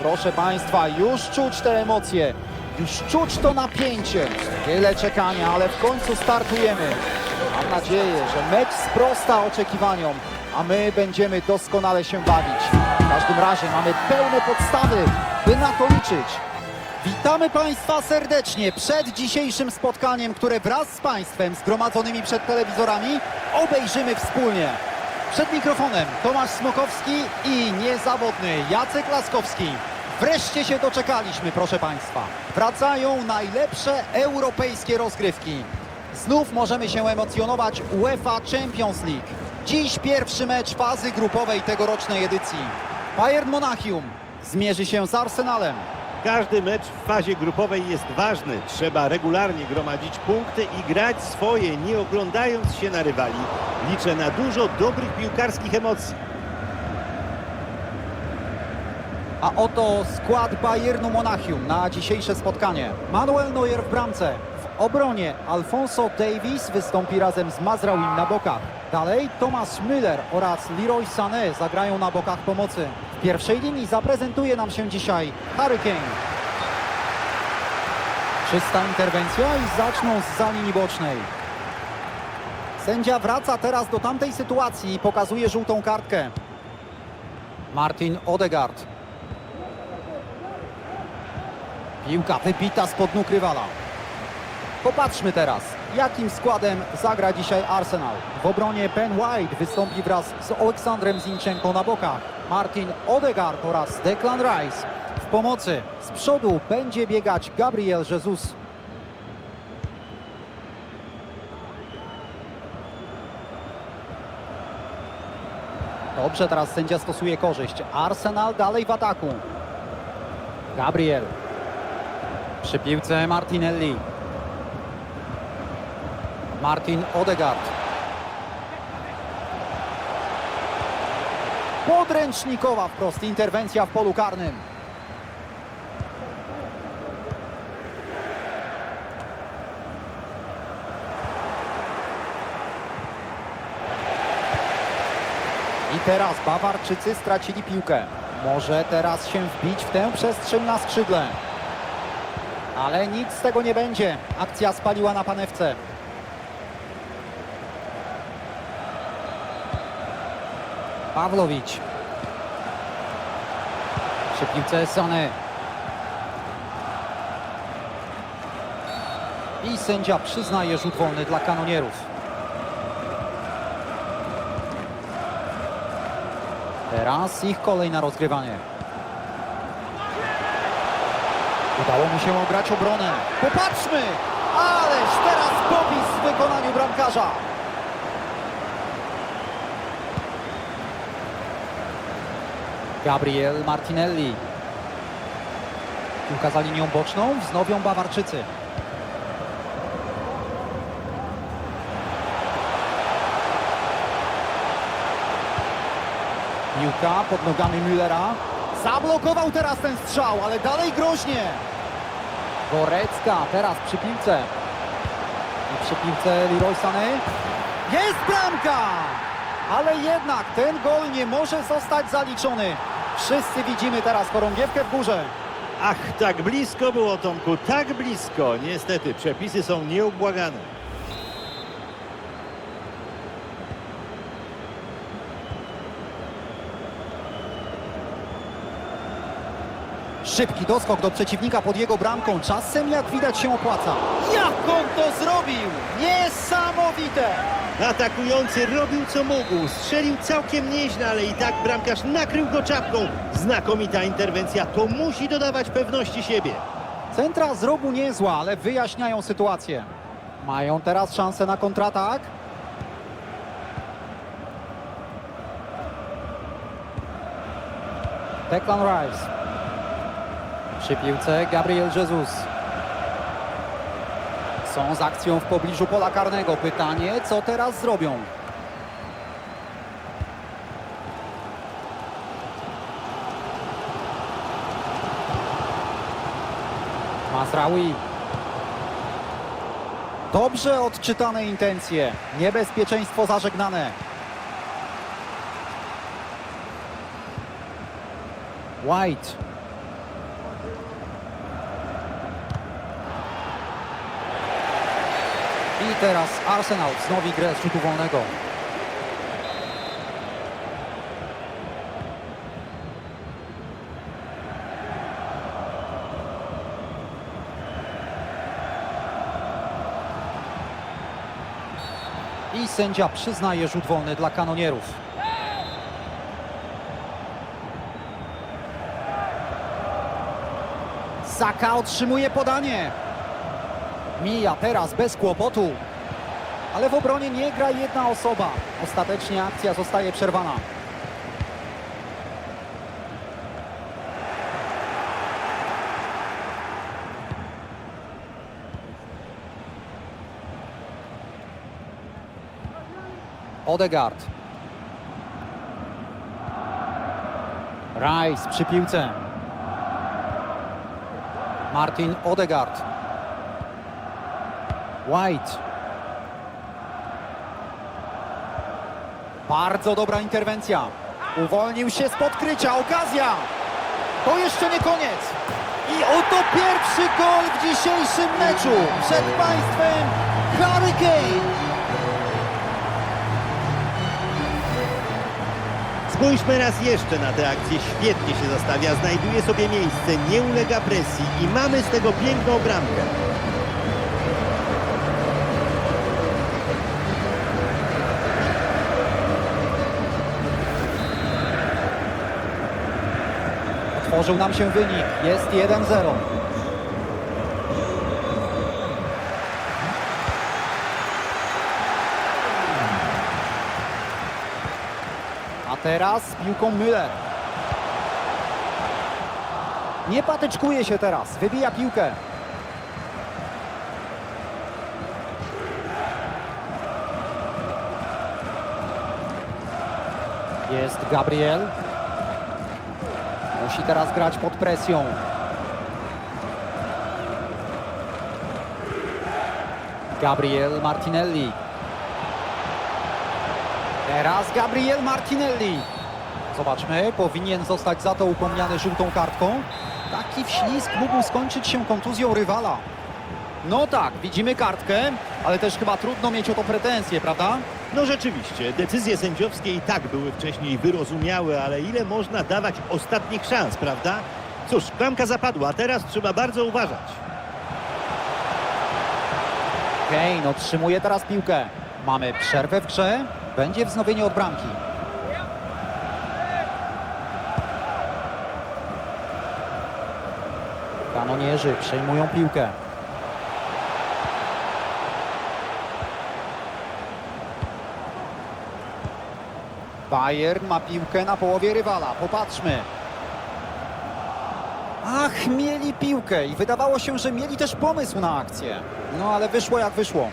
Proszę Państwa, już czuć te emocje, już czuć to napięcie. Wiele czekania, ale w końcu startujemy. Mam nadzieję, że mecz sprosta oczekiwaniom, a my będziemy doskonale się bawić. W każdym razie mamy pełne podstawy, by na to liczyć. Witamy Państwa serdecznie przed dzisiejszym spotkaniem, które wraz z Państwem zgromadzonymi przed telewizorami obejrzymy wspólnie. Przed mikrofonem Tomasz Smokowski i niezawodny Jacek Laskowski. Wreszcie się doczekaliśmy, proszę Państwa. Wracają najlepsze europejskie rozgrywki. Znów możemy się emocjonować UEFA Champions League. Dziś pierwszy mecz fazy grupowej tegorocznej edycji. Bayern Monachium zmierzy się z Arsenalem. Każdy mecz w fazie grupowej jest ważny. Trzeba regularnie gromadzić punkty i grać swoje, nie oglądając się na rywali. Liczę na dużo dobrych piłkarskich emocji. A oto skład Bayernu Monachium na dzisiejsze spotkanie. Manuel Neuer w bramce. Obronie Alfonso Davis wystąpi razem z Mazrauim na bokach. Dalej Thomas Müller oraz Leroy Sané zagrają na bokach pomocy. W pierwszej linii zaprezentuje nam się dzisiaj Harry Kane. Czysta interwencja i zaczną z linii bocznej. Sędzia wraca teraz do tamtej sytuacji i pokazuje żółtą kartkę. Martin Odegaard. Piłka wybita spod nóg rywala. Popatrzmy teraz, jakim składem zagra dzisiaj Arsenal. W obronie Ben White wystąpi wraz z Aleksandrem Zinchenko na bokach. Martin Odegaard oraz Declan Rice. W pomocy z przodu będzie biegać Gabriel Jesus. Dobrze, teraz sędzia stosuje korzyść. Arsenal dalej w ataku. Gabriel. Przy piłce Martinelli. Martin Odegaard. Podręcznikowa wprost interwencja w polu karnym. I teraz Bawarczycy stracili piłkę. Może teraz się wbić w tę przestrzeń na skrzydle. Ale nic z tego nie będzie. Akcja spaliła na panewce. Pawlowicz. Przy piłce Sony. I sędzia przyznaje rzut wolny dla kanonierów. Teraz ich kolej na rozgrywanie. Udało mu się ograć obronę. Popatrzmy! Ależ teraz popis w wykonaniu bramkarza. Gabriel Martinelli. Piłka za linią boczną, wznowią Bawarczycy. Piłka pod nogami Müllera. Zablokował teraz ten strzał, ale dalej groźnie. Gorecka teraz przy piłce. I przy piłce Leroy Sané. Jest bramka! Ale jednak ten gol nie może zostać zaliczony. Wszyscy widzimy teraz chorągiewkę w górze. Ach, tak blisko było Tomku, tak blisko. Niestety, przepisy są nieubłagane. Szybki doskok do przeciwnika pod jego bramką. Czasem jak widać się opłaca. Jak on to zrobił? Niesamowite! Atakujący robił co mógł, strzelił całkiem nieźle, ale i tak bramkarz nakrył go czapką. Znakomita interwencja, to musi dodawać pewności siebie. Centra z rogu niezła, ale wyjaśniają sytuację. Mają teraz szansę na kontratak. Declan Rice. Przy piłce Gabriel Jesus. Są z akcją w pobliżu pola karnego. Pytanie, co teraz zrobią? Mazraoui. Dobrze odczytane intencje. Niebezpieczeństwo zażegnane. White. I teraz Arsenal wznowi grę z rzutu wolnego. I sędzia przyznaje rzut wolny dla kanonierów. Saka otrzymuje podanie. Mija teraz bez kłopotu. Ale w obronie nie gra jedna osoba. Ostatecznie akcja zostaje przerwana. Odegaard. Rice przy piłce. Martin Odegaard. White. Bardzo dobra interwencja. Uwolnił się z podkrycia. Okazja. To jeszcze nie koniec. I oto pierwszy gol w dzisiejszym meczu. Przed Państwem Harry Kane. Spójrzmy raz jeszcze na tę akcję. Świetnie się zastawia, znajduje sobie miejsce, nie ulega presji i mamy z tego piękną bramkę. Otworzył nam się wynik. Jest 1-0. A teraz piłką Müller. Nie patyczkuje się teraz. Wybija piłkę. Jest Gabriel. Musi teraz grać pod presją. Gabriel Martinelli. Teraz Gabriel Martinelli. Zobaczmy, powinien zostać za to upomniany żółtą kartką. Taki wślizg mógł skończyć się kontuzją rywala. No tak, widzimy kartkę, ale też chyba trudno mieć o to pretensje, prawda? No rzeczywiście, decyzje sędziowskie i tak były wcześniej wyrozumiałe, ale ile można dawać ostatnich szans, prawda? Cóż, klamka zapadła, teraz trzeba bardzo uważać. Kane otrzymuje teraz piłkę. Mamy przerwę w grze. Będzie wznowienie od bramki. Kanonierzy przejmują piłkę. Bayern ma piłkę na połowie rywala. Popatrzmy. Ach, mieli piłkę i wydawało się, że mieli też pomysł na akcję. No ale wyszło jak wyszło.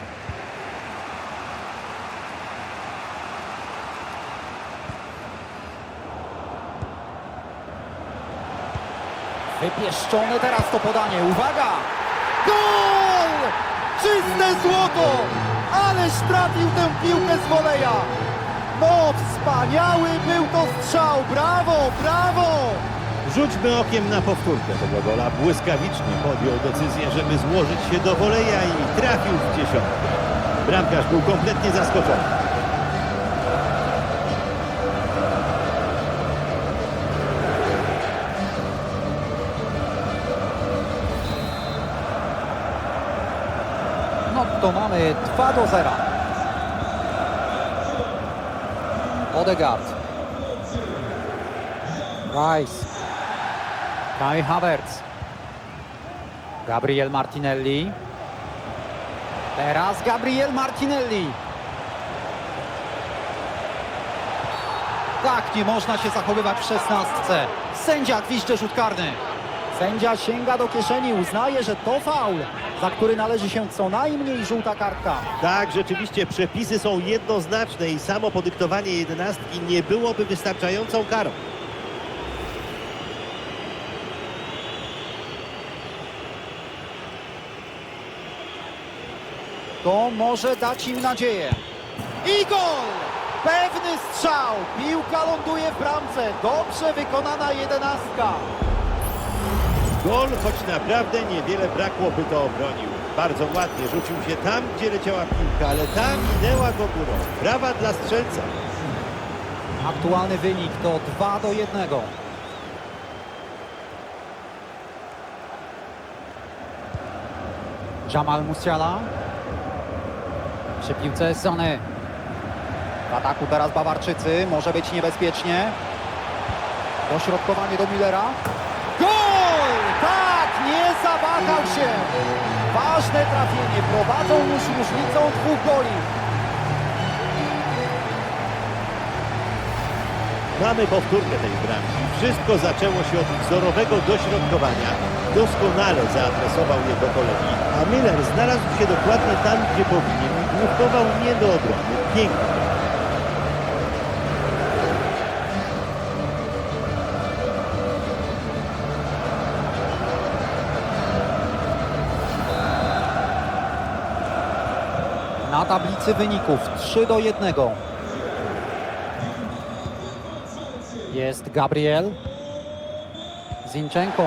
Wypieszczone teraz to podanie. Uwaga! Gol! Czyste złoto! Ależ trafił tę piłkę z woleja! No, wspaniały był to strzał! Brawo, brawo! Rzućmy okiem na powtórkę tego gola. Błyskawicznie podjął decyzję, żeby złożyć się do woleja i trafił w dziesiątkę. Bramkarz był kompletnie zaskoczony. No to mamy 2 do 0. Odegaard. Rice. Kai Havertz. Gabriel Martinelli. Teraz Gabriel Martinelli. Tak nie można się zachowywać w szesnastce. Sędzia gwizdże rzut karny. Sędzia sięga do kieszeni, uznaje, że to faul, za który należy się co najmniej żółta kartka. Tak, rzeczywiście przepisy są jednoznaczne i samo podyktowanie jedenastki nie byłoby wystarczającą karą. To może dać im nadzieję. I gol! Pewny strzał. Piłka ląduje w bramce. Dobrze wykonana jedenastka. Gol, choć naprawdę niewiele brakło, by to obronił. Bardzo ładnie rzucił się tam, gdzie leciała piłka, ale ta minęła go górą. Brawa dla strzelca. Aktualny wynik to 2 do 1. Jamal Musiala. Przy piłce Sony. W ataku teraz Bawarczycy. Może być niebezpiecznie. Dośrodkowanie do Millera. Gol! Zawahał się! Ważne trafienie. Prowadzą już różnicą dwóch goli. Mamy powtórkę tej bramki. Wszystko zaczęło się od wzorowego dośrodkowania. Doskonale zaadresował je do kolegi, a Miller znalazł się dokładnie tam, gdzie powinien i nie do obrony. Pięknie. Tablicy wyników 3 do 1. Jest Gabriel. Zinchenko.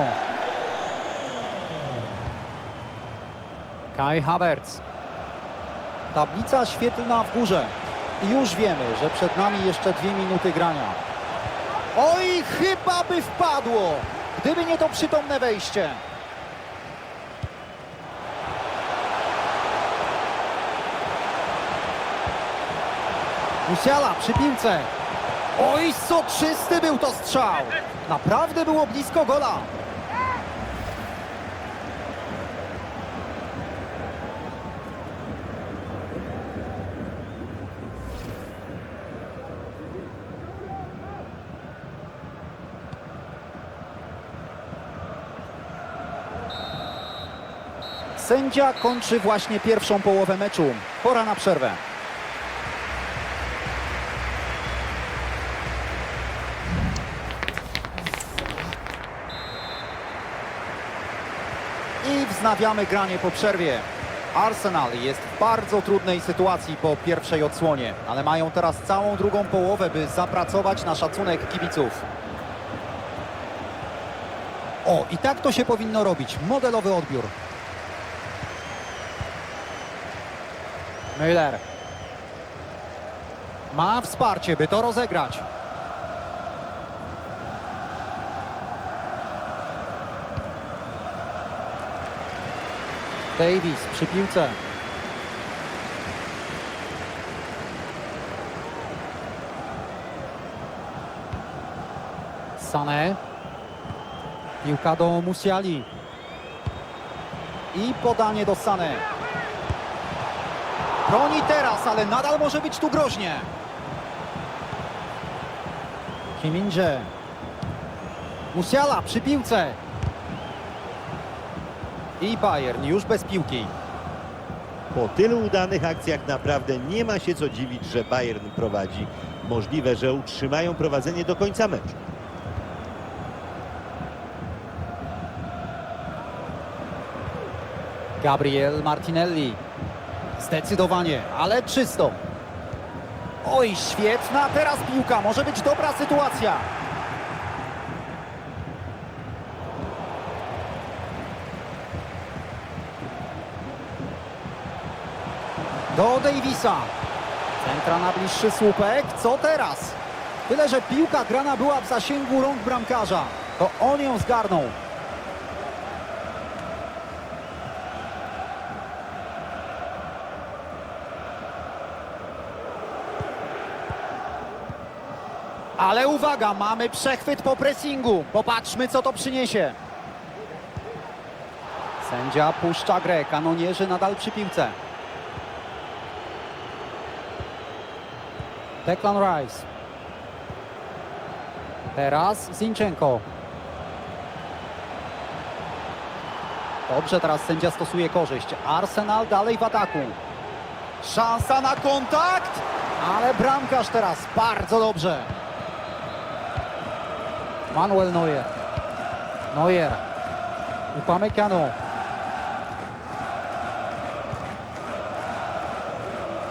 Kai Havertz. Tablica świetlna w górze. I już wiemy, że przed nami jeszcze dwie minuty grania. Oj, chyba by wpadło, gdyby nie to przytomne wejście. Musiala przy piłce. Oj, soczysty był to strzał. Naprawdę było blisko gola. Sędzia kończy właśnie pierwszą połowę meczu. Pora na przerwę. I wznawiamy granie po przerwie. Arsenal jest w bardzo trudnej sytuacji po pierwszej odsłonie, ale mają teraz całą drugą połowę, by zapracować na szacunek kibiców. O, i tak to się powinno robić. Modelowy odbiór. Müller. Ma wsparcie, by to rozegrać. Davis przy piłce. Sané. Piłka do Musiali. I podanie do Sané. Broni teraz, ale nadal może być tu groźnie. Kiminże. Musiala przy piłce. I Bayern już bez piłki. Po tylu udanych akcjach naprawdę nie ma się co dziwić, że Bayern prowadzi. Możliwe, że utrzymają prowadzenie do końca meczu. Gabriel Martinelli. Zdecydowanie, ale czysto. Oj, świetna teraz piłka. Może być dobra sytuacja. Do Davisa. Centra na bliższy słupek. Co teraz? Tyle, że piłka grana była w zasięgu rąk bramkarza. To on ją zgarnął. Ale uwaga, mamy przechwyt po pressingu. Popatrzmy, co to przyniesie. Sędzia puszcza grę, kanonierzy nadal przy piłce. Declan Rice. Teraz Zinchenko. Dobrze, teraz sędzia stosuje korzyść. Arsenal dalej w ataku. Szansa na kontakt, ale bramkarz teraz bardzo dobrze. Manuel Neuer. Neuer. Upamecano.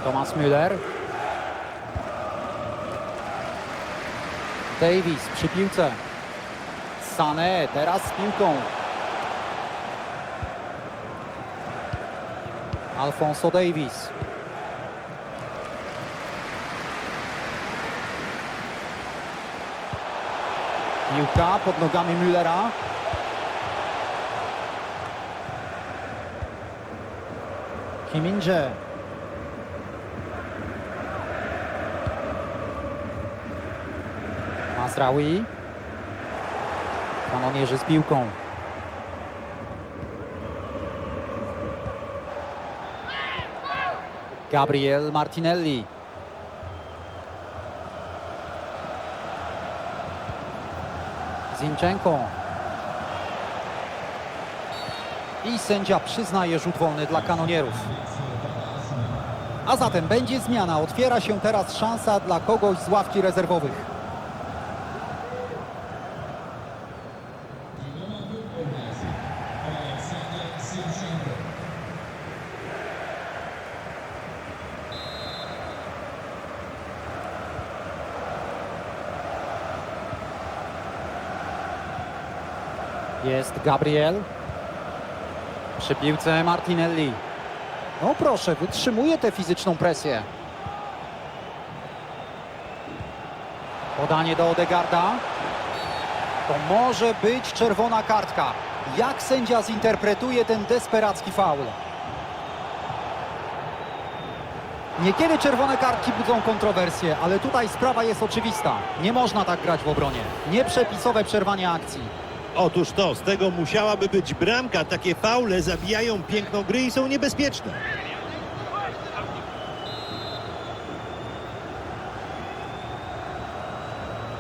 Thomas Müller. Davis przy piłce. Sané teraz z piłką. Alfonso Davis. Piłka pod nogami Müllera. Kim Mazraoui. Kanonierzy z piłką. Gabriel Martinelli. Zinchenko. I sędzia przyznaje rzut wolny dla kanonierów. A zatem będzie zmiana. Otwiera się teraz szansa dla kogoś z ławki rezerwowych. Jest Gabriel. Przy piłce Martinelli. No proszę, wytrzymuje tę fizyczną presję. Podanie do Odegarda. To może być czerwona kartka. Jak sędzia zinterpretuje ten desperacki faul? Niekiedy czerwone kartki budzą kontrowersje, ale tutaj sprawa jest oczywista. Nie można tak grać w obronie. Nieprzepisowe przerwanie akcji. Otóż to, z tego musiałaby być bramka. Takie faule zabijają piękno gry i są niebezpieczne.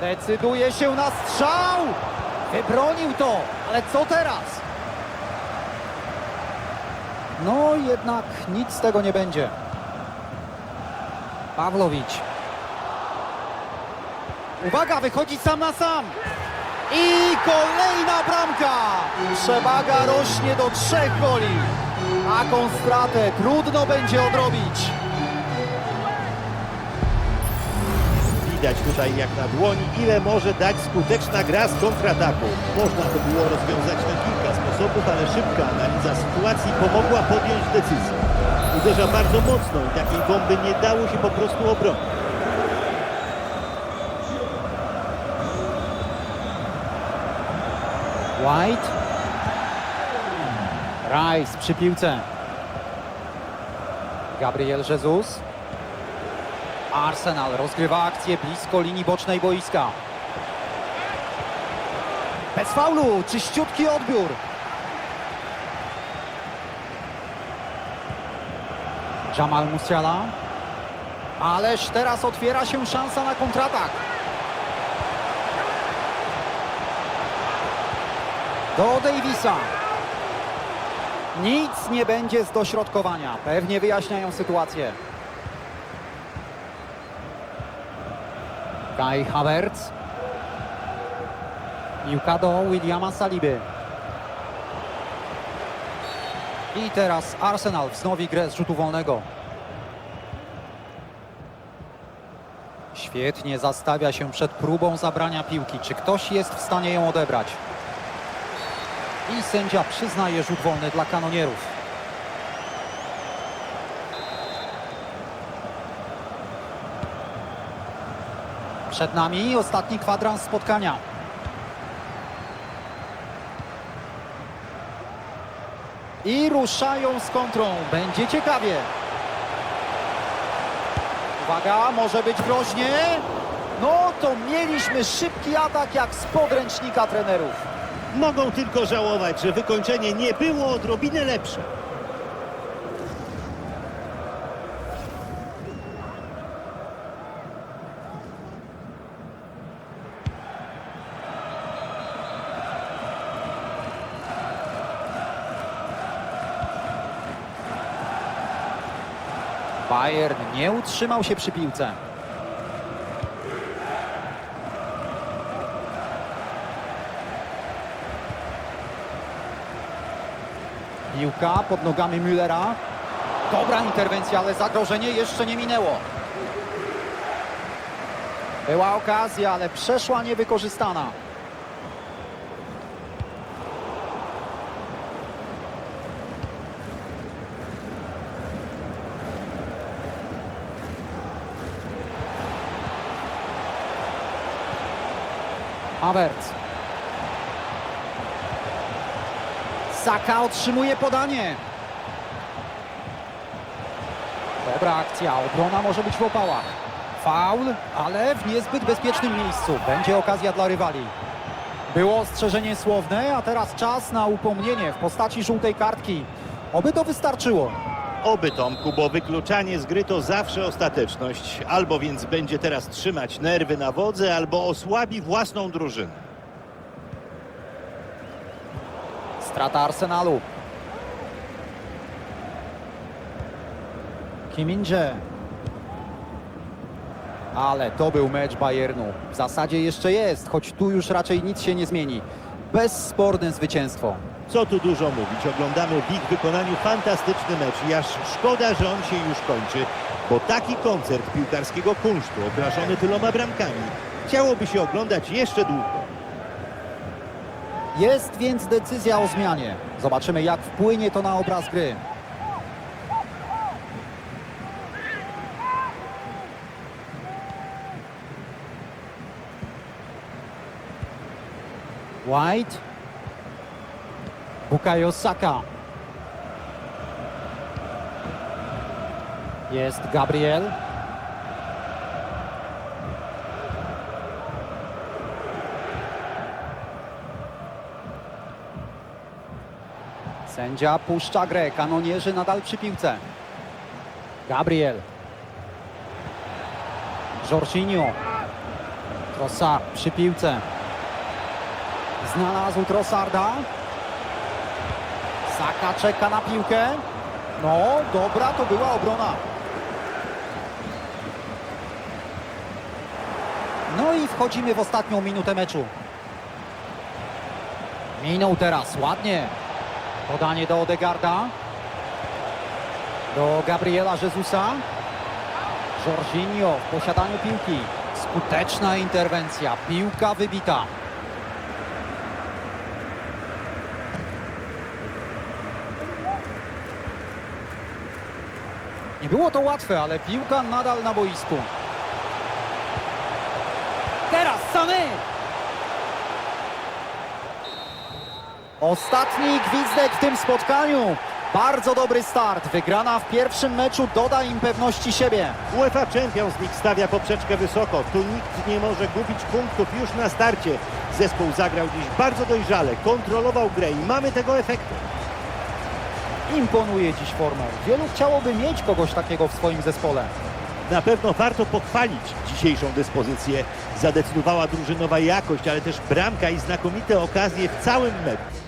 Decyduje się na strzał! Wybronił to, ale co teraz? No jednak nic z tego nie będzie. Pawlowicz. Uwaga, wychodzi sam na sam. I kolejna bramka! Przewaga rośnie do trzech goli. Taką stratę trudno będzie odrobić. Widać tutaj jak na dłoni, ile może dać skuteczna gra z kontrataku. Można to było rozwiązać na kilka sposobów, ale szybka analiza sytuacji pomogła podjąć decyzję. Uderza bardzo mocno i takiej bomby nie dało się po prostu obronić. White. Rice przy piłce. Gabriel Jesus. Arsenal rozgrywa akcję blisko linii bocznej boiska. Bez faulu, czyściutki odbiór. Jamal Musiala. Ależ teraz otwiera się szansa na kontratak. Do Davisa. Nic nie będzie z dośrodkowania. Pewnie wyjaśniają sytuację. Kai Havertz. Piłka do Williama Saliby. I teraz Arsenal wznowi grę z rzutu wolnego. Świetnie zastawia się przed próbą zabrania piłki. Czy ktoś jest w stanie ją odebrać? I sędzia przyznaje rzut wolny dla kanonierów. Przed nami ostatni kwadrans spotkania. I ruszają z kontrą. Będzie ciekawie. Uwaga, może być groźnie. No to mieliśmy szybki atak jak z podręcznika trenerów. Mogą tylko żałować, że wykończenie nie było odrobinę lepsze. Bayern nie utrzymał się przy piłce. Piłka pod nogami Müllera. Dobra interwencja, ale zagrożenie jeszcze nie minęło. Była okazja, ale przeszła niewykorzystana. Havertz. Saka otrzymuje podanie. Dobra akcja, obrona może być w opałach. Faul, ale w niezbyt bezpiecznym miejscu. Będzie okazja dla rywali. Było ostrzeżenie słowne, a teraz czas na upomnienie w postaci żółtej kartki. Oby to wystarczyło. Oby Tomku, bo wykluczanie z gry to zawsze ostateczność. Albo więc będzie teraz trzymać nerwy na wodze, albo osłabi własną drużynę. Strata Arsenalu. Kim Inje. Ale to był mecz Bayernu. W zasadzie jeszcze jest, choć tu już raczej nic się nie zmieni. Bezsporne zwycięstwo. Co tu dużo mówić, oglądamy w ich wykonaniu fantastyczny mecz i szkoda, że on się już kończy, bo taki koncert piłkarskiego kunsztu, okraszony tyloma bramkami, chciałoby się oglądać jeszcze długo. Jest więc decyzja o zmianie. Zobaczymy, jak wpłynie to na obraz gry. White. Bukayo Saka. Jest Gabriel. Sędzia puszcza grę. Kanonierzy nadal przy piłce. Gabriel. Jorginho. Trossard przy piłce. Znalazł Trossarda. Saka czeka na piłkę. No, dobra, to była obrona. No i wchodzimy w ostatnią minutę meczu. Minął teraz, ładnie. Podanie do Odegarda. Do Gabriela Jezusa. Jorginho w posiadaniu piłki. Skuteczna interwencja. Piłka wybita. Nie było to łatwe, ale piłka nadal na boisku. Teraz Sané! Ostatni gwizdek w tym spotkaniu. Bardzo dobry start. Wygrana w pierwszym meczu doda im pewności siebie. UEFA Champions League stawia poprzeczkę wysoko. Tu nikt nie może gubić punktów już na starcie. Zespół zagrał dziś bardzo dojrzale, kontrolował grę i mamy tego efekty. Imponuje dziś formą. Wielu chciałoby mieć kogoś takiego w swoim zespole. Na pewno warto pochwalić dzisiejszą dyspozycję. Zadecydowała drużynowa jakość, ale też bramka i znakomite okazje w całym meczu.